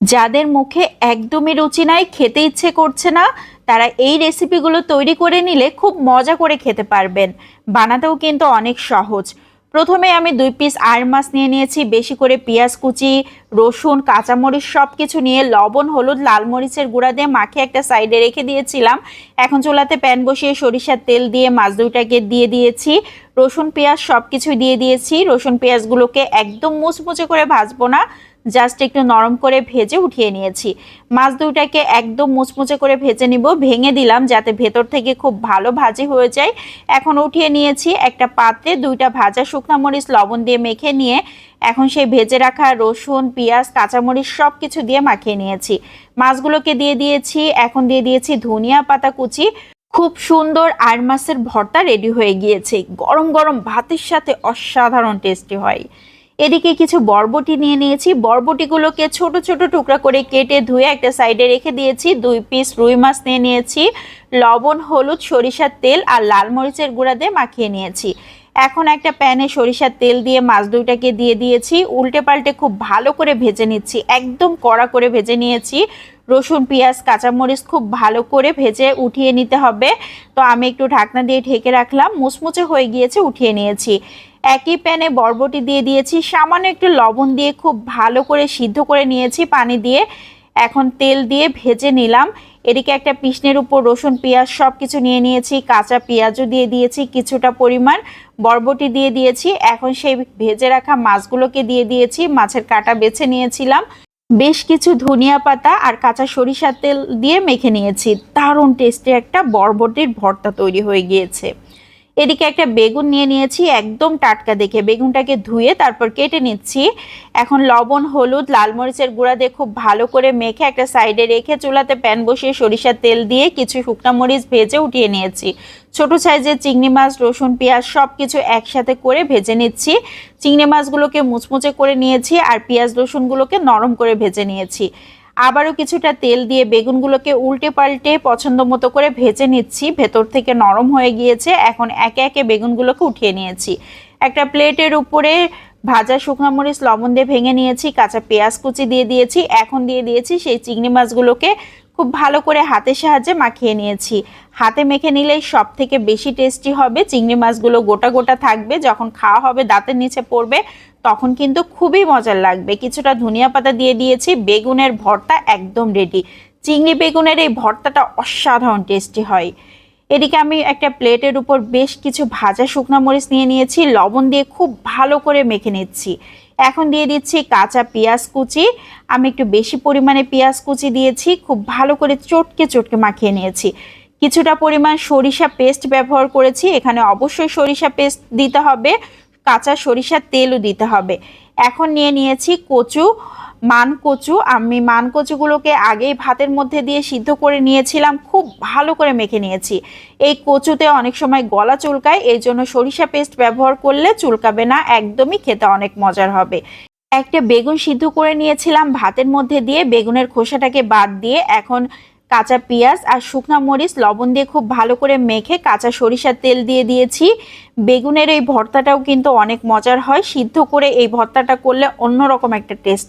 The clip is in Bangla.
যাদের মুখে একদমই রুচি নাই, খেতে ইচ্ছে করছে না, তারা এই রেসিপিগুলো তৈরি করে নিলে খুব মজা করে খেতে পারবেন। বানাতেও কিন্তু অনেক সহজ। প্রথমে আমি দুই পিস আর মাছ নিয়ে নিয়েছি, বেশি করে পেঁয়াজ কুচি, রসুন, কাঁচামরিচ সব কিছু নিয়ে, লবণ, হলুদ, লাল মরিচের গুঁড়া দিয়ে মাখিয়ে একটা সাইডে রেখে দিয়েছিলাম। এখন চুলাতে প্যান বসিয়ে সরিষার তেল দিয়ে মাছ দুইটাকে দিয়ে দিয়েছি। রসুন, পেঁয়াজ সব কিছু দিয়ে দিয়েছি। রসুন, পেঁয়াজগুলোকে একদম মুচমুচে করে ভাজবো না। জাস্ট একটু নরম করে ভেজে উঠিয়ে নিয়েছি। মাছ দুইটাকে একদম মুচমুচে করে ভেজে নিব। ভেঙে দিলাম যাতে ভেতর থেকে খুব ভালো ভাজি হয়ে যায়। এখন উঠিয়ে নিয়েছি একটা পাত্রে দুইটা ভাজা শুকনো মরিচ লবণ দিয়ে মেখে নিয়ে এখন সেই ভেজে রাখা রসুন, পেঁয়াজ, কাঁচামরিচ সব কিছু দিয়ে মাখিয়ে নিয়েছি। মাছগুলোকে দিয়ে দিয়েছি, এখন দিয়ে দিয়েছি ধনিয়া পাতা কুচি। খুব সুন্দর আর মাছের ভর্তা রেডি হয়ে গিয়েছে। গরম গরম ভাতের সাথে অসাধারণ টেস্টি হয়। এদিকে কিছু বরবটি নিয়ে নিয়েছি। বরবটিগুলোকে ছোট ছোট টুকরা করে কেটে ধুয়ে একটা সাইডে রেখে দিয়েছি। দুই পিস রুই মাছ নিয়ে নিয়েছি। লবণ, হলুদ, সরিষার তেল আর লাল মরিচের গুঁড়া দিয়ে মাখিয়ে নিয়েছি। এখন একটা প্যানে সরিষার তেল দিয়ে মাছ দুইটাকে দিয়ে দিয়েছি। উল্টে পাল্টে খুব ভালো করে ভেজে নিচ্ছি। একদম কড়া করে ভেজে নিয়েছি। রসুন, পেঁয়াজ, কাঁচামরিচ খুব ভালো করে ভেজে উঠিয়ে নিতে হবে। তো আমি একটু ঢাকনা দিয়ে ঢেকে রাখলাম। মুচমুচে হয়ে গিয়েছে, উঠিয়ে নিয়েছি। একই প্যানে বরবটি দিয়ে দিয়েছি। সামান্য একটু লবণ দিয়ে খুব ভালো করে সিদ্ধ করে নিয়েছি পানি দিয়ে। এখন তেল দিয়ে ভেজে নিলাম। এদিকে একটা পিসনের উপর রসুন, পেঁয়াজ সব কিছু নিয়ে নিয়েছি। কাঁচা পেঁয়াজও দিয়ে দিয়েছি কিছুটা পরিমাণ। বরবটি দিয়ে দিয়েছি। এখন সেই ভেজে রাখা মাছগুলোকে দিয়ে দিয়েছি। মাছের কাটা বেছে নিয়েছিলাম। বেশ কিছু ধনিয়া পাতা আর কাঁচা সরিষার তেল দিয়ে মেখে নিয়েছি। দারুণ টেস্টে একটা বরবটির ভর্তা তৈরি হয়ে গিয়েছে। এদিকে একটা বেগুন নিয়ে নিয়েছি, একদম টাটকা দেখে। বেগুনটাকে ধুয়ে তারপর কেটে নিচ্ছি। এখন লবণ, হলুদ, লাল মরিচের গুঁড়া দিয়ে খুব ভালো করে মেখে একটা সাইডে রেখে চুলাতে প্যান বসিয়ে সরিষার তেল দিয়ে কিছু শুকনা মরিচ ভেজে উঠিয়ে নিয়েছি। ছোট সাইজের চিংড়ি মাছ, রসুন, পেঁয়াজ সব কিছু একসাথে করে ভেজে নিচ্ছি। চিংড়ি মাছগুলোকে মুচমুচে করে নিয়েছি আর পেঁয়াজ, রসুনগুলোকে নরম করে ভেজে নিয়েছি। আবারও কিছুটা তেল দিয়ে বেগুনগুলোকে উল্টে পাল্টে পছন্দ মতো করে ভেজে নিচ্ছি। ভেতর থেকে নরম হয়ে গিয়েছে। এখন একে একে বেগুনগুলোকে উঠিয়ে নিয়েছি। একটা প্লেটের উপরে ভাজা শুকনো মরিচ, লবণ দিয়ে ভেঙে নিয়েছি, কাঁচা পেঁয়াজ কুচি দিয়ে দিয়েছি। এখন দিয়ে দিয়েছি সেই চিংড়ি মাছগুলোকে খুব ভালো করে হাতের সাহায্যে মাখিয়ে নিয়েছি। হাতে মেখে নিলেই সব থেকে বেশি টেস্টি হবে। চিংড়ি মাছগুলো গোটা গোটা থাকবে। যখন খাওয়া হবে, দাঁতের নিচে পড়বে। তখন কিন্তু খুবই মজার লাগবে। কিছুটা ধনিয়া পাতা দিয়ে দিয়েছি, বেগুনের ভর্তা একদম রেডি চিংড়ি বেগুনের এই ভর্তাটা অসাধারণ টেস্টি হয়। এদিকে আমি একটা প্লেটের উপর বেশ কিছু ভাজা শুকনো মরিচ নিয়ে নিয়েছি, লবণ দিয়ে খুব ভালো করে মেখে নিচ্ছি। এখন দিয়ে দিচ্ছি কাঁচা পেঁয়াজ কুচি। আমি একটু বেশি পরিমাণে পেঁয়াজ কুচি দিয়েছি, খুব ভালো করে চটকে চটকে মাখিয়ে নিয়েছি। কিছুটা পরিমাণ সরিষা পেস্ট ব্যবহার করেছি, এখানে অবশ্যই সরিষা পেস্ট দিতে হবে। কাঁচা সরিষার তেলও দিতে হবে। এখন নিয়ে নিয়েছি কচু, মান কচু। আমি মান কচুগুলোকে আগেই ভাতের মধ্যে দিয়ে সিদ্ধ করে নিয়েছিলাম, খুব ভালো করে মেখে নিয়েছি। এই কচুতে অনেক সময় গলা চুলকায় এই জন্য সরিষা পেস্ট ব্যবহার করলে চুলকাবে না, একদমই খেতে অনেক মজার হবে। একটা বেগুন সিদ্ধ করে নিয়েছিলাম, ভাতের মধ্যে দিয়ে বেগুনের খোসাটাকে বাদ দিয়ে এখন কাঁচা পেঁয়াজ আর শুকনো মরিচ লবণ দিয়ে খুব ভালো করে মেখে কাঁচা সরিষার তেল দিয়ে দিয়েছি। বেগুনের এই ভর্তাটাও কিন্তু অনেক মজার হয়। সিদ্ধ করে এই ভর্তাটা করলে অন্যরকম একটা টেস্ট